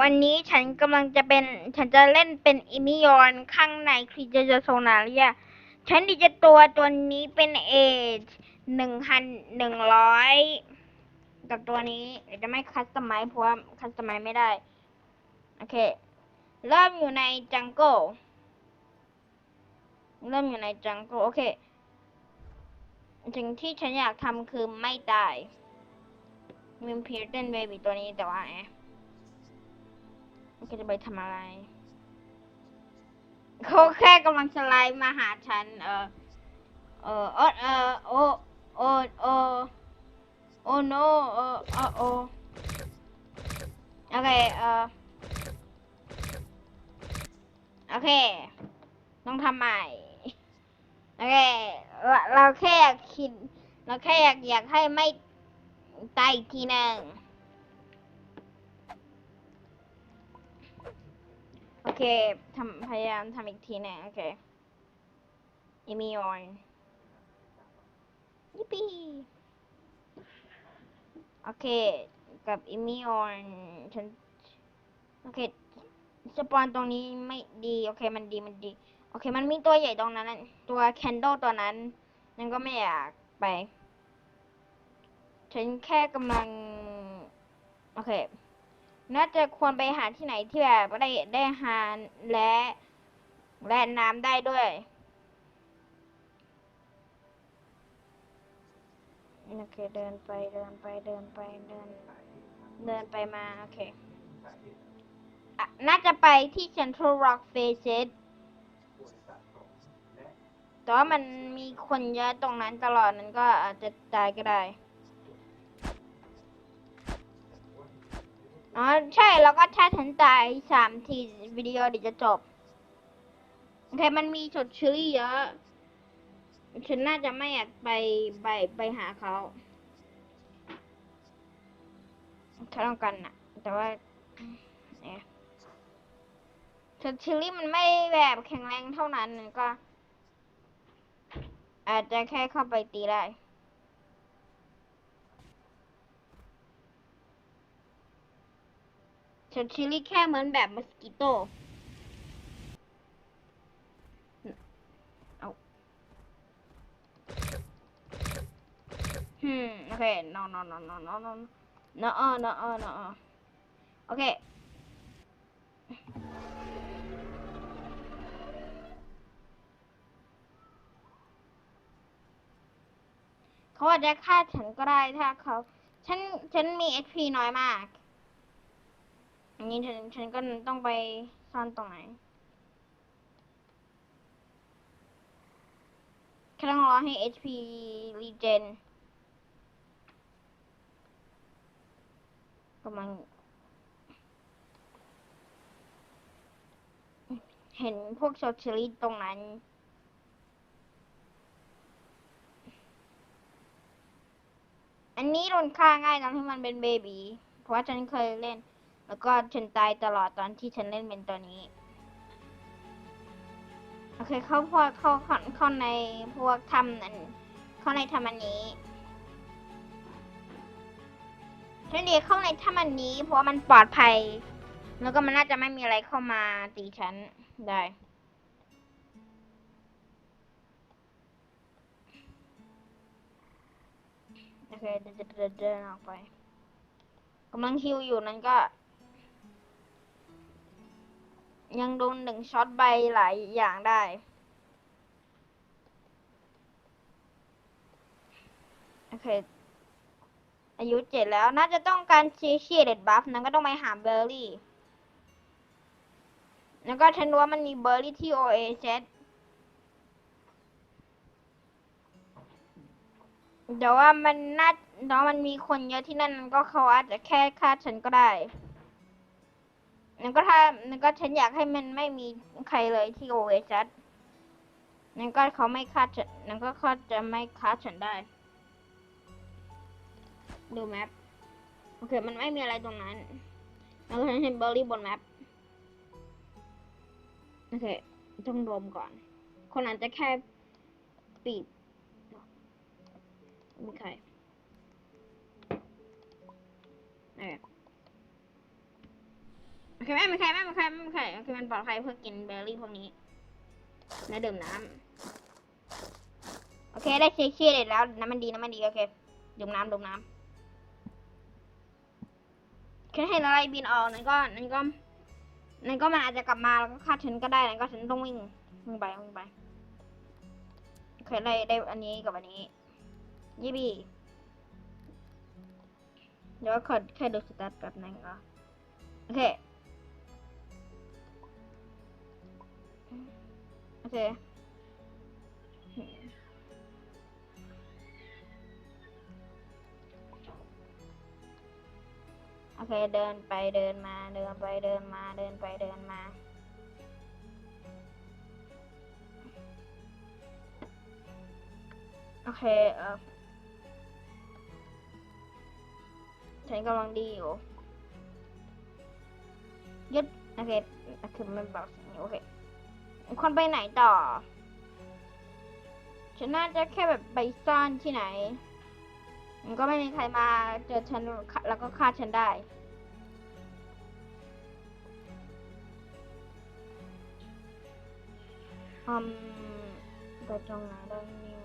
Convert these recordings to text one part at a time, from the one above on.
วันนี้ฉันกำลังจะเป็น ฉันจะเล่นเป็นอิมิยอนข้างในครีเจอร์โซนาเรียฉันดีจะตัวตัวนี้เป็นเอจหนึ่งพันหนึ่งร้อยกับตัวนี้เดี๋ยวจะไม่คัสตอมไมซ์เพราะว่าคัสตอมไมซ์ไม่ได้ โอเค เริ่มอยู่ในจังเกิลเริ่มอยู่ในจังเกิลโอเคสิ่งที่ฉันอยากทำคือไม่ตายมีเพียร์เต้นเบบี้ตัวนี้แต่ว่าแอะ มันก็จะไปทำอะไร เขาแค่กำลังสไลด์มาหาฉัน เออ เออเออเออโอโอโอโอโนเออเออโอโอเค เออโอเค ต้องทำใหม่ โอเค เราเราแค่อยากคิด เราแค่อยากอยากให้ไม่ตายอีกทีหนึ่ง เคทำพยายามทำอีกทีหนึ่งโอเคอิมิออนยิปปี้โอเค กับอิมิออนฉันโอเคสปอนตรงนี้ไม่ดี โอเค มันดีมันดี โอเค มันมีตัวใหญ่ตรงนั้น ตัวแคนโดตัวนั้น นั่นก็ไม่อยากไป ฉันแค่กำลัง โอเค น่าจะควรไปหาที่ไหนที่แบบได้ได้หาและและน้ำได้ด้วย โอเค เดินไปเดินไปเดินไปเดิน เดินไปมา โอเคอน่าจะไปที่ Central Rock Faces แต่ว่ามันมีคนเยอะตรงนั้นตลอดนั้นก็อาจจะตายก็ได้ อ๋อใช่แล้วก็ถ้าฉันตายสามทีวิดีโอเดี๋ยวจะจบโอเคมันมีชดเชอรี่เยอะฉันน่าจะไม่อยากไปไปไปหาเขาเขาต้องกันนะแต่ว่าเนี่ยชดเชอรี่มันไม่แบบแข็งแรงเท่านั้นก็ อาจจะแค่เข้าไปตีได้ ชดชิลลี่แค่เหมือนแบบมอสกิโต เอาฮึมโอเค no no no no no no no no no no no โอเค เขาอาจจะฆ่าฉันก็ได้ถ้าเขา ฉัน ฉันมี HP น้อยมาก อันนี้ฉันฉันก็ต้องไปซ่อนตรงไหนแค่ต้องรอให้ HP regen กำลังเห็นพวกโซเชียลิตรงนั้น อันนี้โดนฆ่าง่ายตอนที่มันเป็นเบบีเพราะว่าฉันเคยเล่น แล้วก็ฉันตายตลอดตอนที่ฉันเล่นเป็นตัวนี้ โอเค เข้าพวกเข้าเข้าเข้าในพวกทำนั่นเข้าในทำอันนี้ฉันดีเข้าในทำอันนี้ เพราะว่ามันปลอดภัย แล้วก็มันน่าจะไม่มีอะไรเข้ามาตีฉันได้โอเคเดินเดินเดินออกไปกำลังฮิวอยู่นั้นก็ ยังโดนหนึ่งช็อตใบหลายอย่างได้ โอเค อายุเจ็ดแล้วน่าจะต้องการชีชีเด็ดบัฟนั้นก็ต้องไปหาเบอร์รี่ แล้วก็ฉันรู้ว่ามันมีเบอร์รี่ที่ OAZ เดี๋ยวว่ามันน่าเดี๋ยวมันมีคนเยอะที่นั่นก็เขาอาจจะแค่ฆ่าฉันก็ได้ นั่นก็ถ้านั่นก็ฉันอยากให้มันไม่มีใครเลยที่โอเวชัดนั่นก็เขาไม่ฆ่าฉันนั่นก็เขาจะไม่ฆ่าฉันได้ ดูแมปโอเค มันไม่มีอะไรตรงนั้นแล้วก็ฉันเห็นเบอร์รี่บนแมปโอเค ต้องรวมก่อน คนอาจจะแค่ปิดไมีใคร เออเคไม่เป็นใครไม่เป็นใครไม่เป็นใครโอเคมันปลอดภัยเพื่อกินเบอร์รี่พวกนี้ และดื่มน้ำโอเคได้เชียเชียร์เลยแล้วน้ำมันดีน้ำมันดีโอเคดื่มน้ำดื่มน้ำแค่ให้อะไรบินออกนั่นก็นั่นก็นั่นก็มันอาจจะกลับมาแล้วก็ฆ่าฉันก็ได้นั่นก็ฉันต้องวิ่งวิ่งไปวิ่งไปโอเคได้ได้อันนี้กับอันนี้ยี่บีเดี๋ยวขอแค่ดูสตาร์ทแบบนึงก็โอเค โอเคโอเค เดินไปเดินมา เดินไปเดินมา เดินไปเดินมา โอเค เออฉันกำลังดีอยู่ยึดโอเคคือมันบอกสิโอเค คนไปไหนต่อ ฉันน่าจะแค่แบบไปซ่อนที่ไหน มันก็ไม่มีใครมาเจอฉันแล้วก็ฆ่าฉันได้ อืมไปตรงไหนได้เนี่ย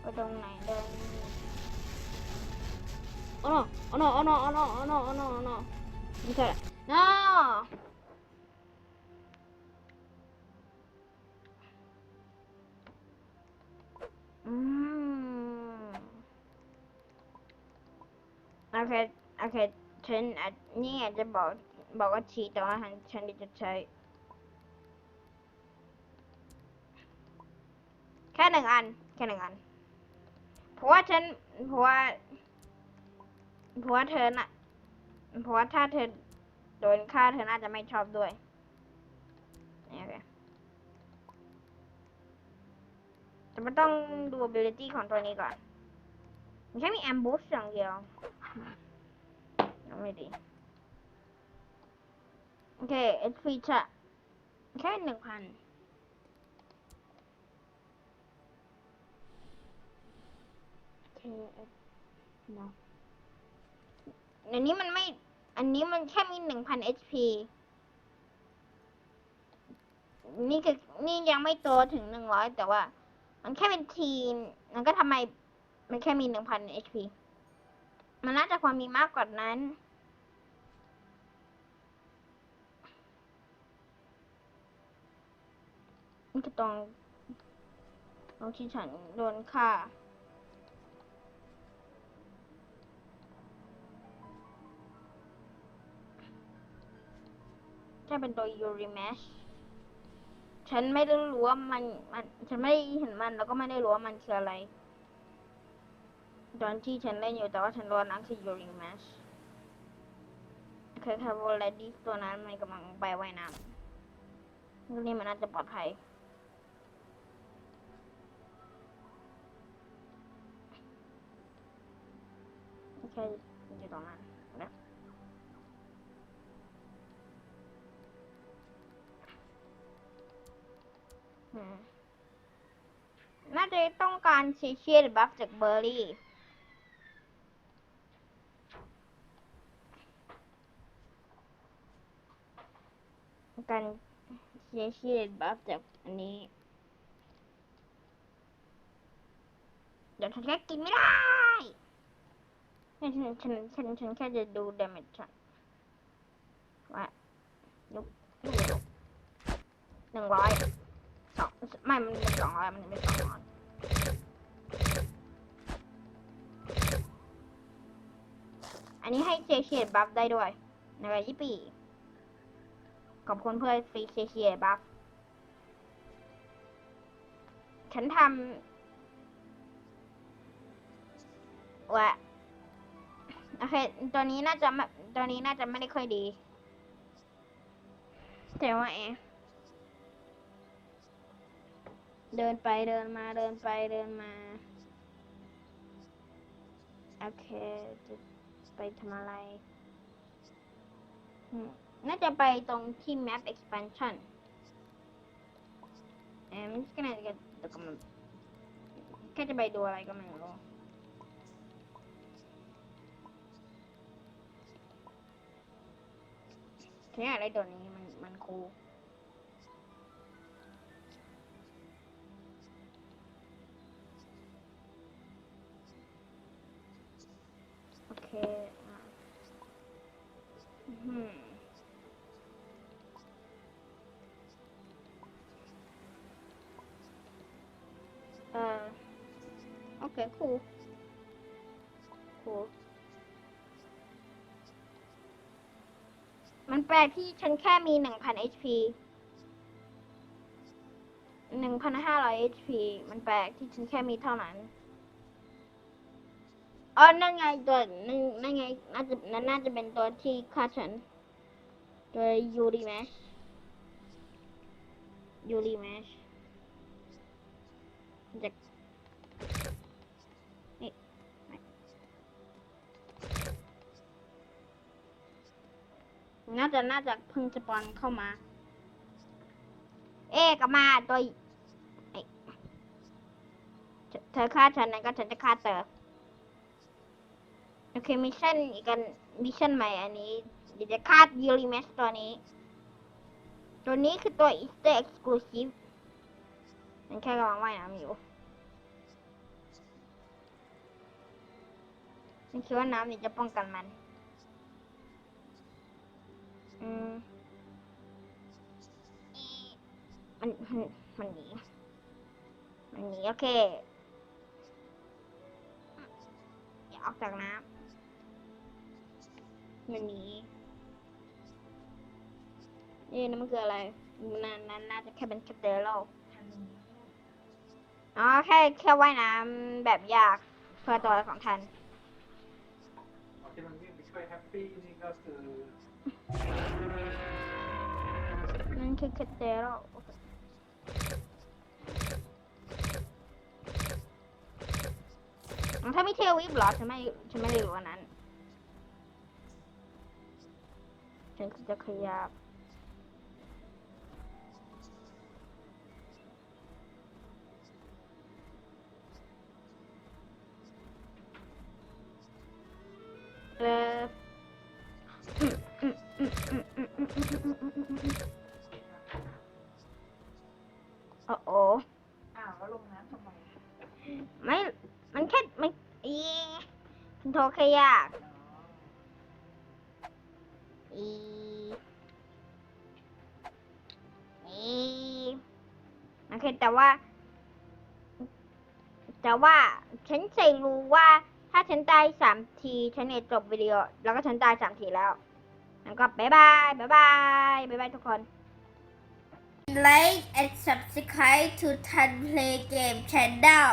ไปตรงไหนได้ เนี่ยโอ้โนโอ้โนโอ้โนโอ้โนโอ้โนโอ้โอ้โนไม่ใช่ no อืมโอเค โอเค ฉันอาจนี่อาจจะบอก บอกว่าชีแต่ว่าฉันฉันจะใช้ แค่หนึ่งอัน แค่หนึ่งอัน เพราะว่าฉัน เพราะว่า เพราะว่าเธอน่ะ เพราะว่าถ้าเธอโดนฆ่าเธอน่าจะไม่ชอบด้วยนี่โอเคแต่มันต้องดู ability ของตัวนี้ก่อนมันแค่มี ambush อย่างเดียวยังไม่ดี โอเค it's feature แค่หนึ่งพันโอเค no อันนี้มันไม่ อันนี้มันแค่มีหนึ่งพัน HP นี่คือนี่ยังไม่โตถึงหนึ่งร้อยแต่ว่า มันแค่เป็นทีมมันก็ทำไม มันแค่มีหนึ่งพัน HP มันน่าจะควรมีมากกว่านั้นนี่คือตรงตรงที่ฉันโดนฆ่า จะเป็นตัวยูริแมชฉันไม่ได้รู้ว่ามันมัน ฉันไม่ได้เห็นมันแล้วก็ไม่ได้รู้ว่ามันคืออะไร ตอนที่ฉันเล่นอยู่แต่ว่าฉันรู้นั่นคือยูริแมชเคยคาร์โบเลดี้ตัวนั้นมันกำลังไปว่ายน้ำตัวนี้มันน่าจะปลอดภัยโอเคอยู่ตรงนั้น น่าจะต้องการเชเชียร์บัฟจากเบอร์รี่การเชเชียร์บัฟจากอันนี้ เดี๋ยวฉันแค่กินไม่ได้ฉันฉันฉันฉันแค่จะดูดาเมจฉันว่าลุกหนึ่งร้อย ไม่มันเป็นสองร้อยมันเป็นสองร้อยอันนี้ให้เชเชียบัฟได้ด้วยในะคะยี่ปีขอบคุณเพื่อนฟรีเชเชียบัฟฉันทำว่าโอเคตัวนี้น่าจะไม่ตัวนี้น่าจะไม่ได้ค่อยดีแต่ว่าเอง เดินไปเดินมาเดินไปเดินมา โอเค จะไปทำอะไร น่าจะไปตรงที่ map expansion แอมก็น่าจะตกมันแค่จะไปดูอะไรก็ไม่รู้ฉันอยากได้ตัวนี้มันมันคูล โอเคคูลคูลมันแปลกที่ฉันแค่มีหนึ่งพัน HP หนึ่งพันห้าร้อย HP มันแปลกที่ฉันแค่มีเท่านั้นอ๋อนั่นไงตัวนั่นนั่นไงน่าจะนั่นน่าจะเป็นตัวที่ฆ่าฉัน ตัวยูริแมชยูริแมช น่าจะน่าจะเพิ่งสปอนเข้ามา เอ๊กมาตัวไอ้เธอฆ่าฉันนะก็ฉันจะฆ่าเธอโอเคมิชชั่นอีกกันมิชชั่นใหม่อันนี้เดี๋ยวจะฆ่ายูริเมสตัวนี้ ตัวนี้คือตัวอีสเตอร์เอ็กซ์คลูซีฟมันแค่กำลังว่ายน้ำอยู่ฉันคิดว่าน้ำนี่จะป้องกันมัน มันมันมันหนีมันหนีโอเคอย่าออกจากน้ำมันหนีนี่นั่นมันคืออะไรนั่นนั่นน่าจะแค่เป็นแคปเตอร์โลอ๋อแค่แค่ว่ายน้ำแบบยากเพื่อตัวของทันที่มันวิ่งไปช่วยแฮปปี้นี่ก็คือ นั่นคือแคปเตอร์โล ถ้าไม่เทียววิบหรอฉันไม่ฉันไม่ได้รู้อันนั้นฉันจะขยับ โทรแค่ยากอีอีโอเคแต่ว่า แต่ว่าฉันใจะรู้ว่าถ้าฉันตายสามทีฉันเนี่ยจบวิดีโอ แล้วก็ฉันตายสามทีแล้วแล้วก็บายบายบายบายบายบายทุกคน Like and subscribe to Tan Play Game Channel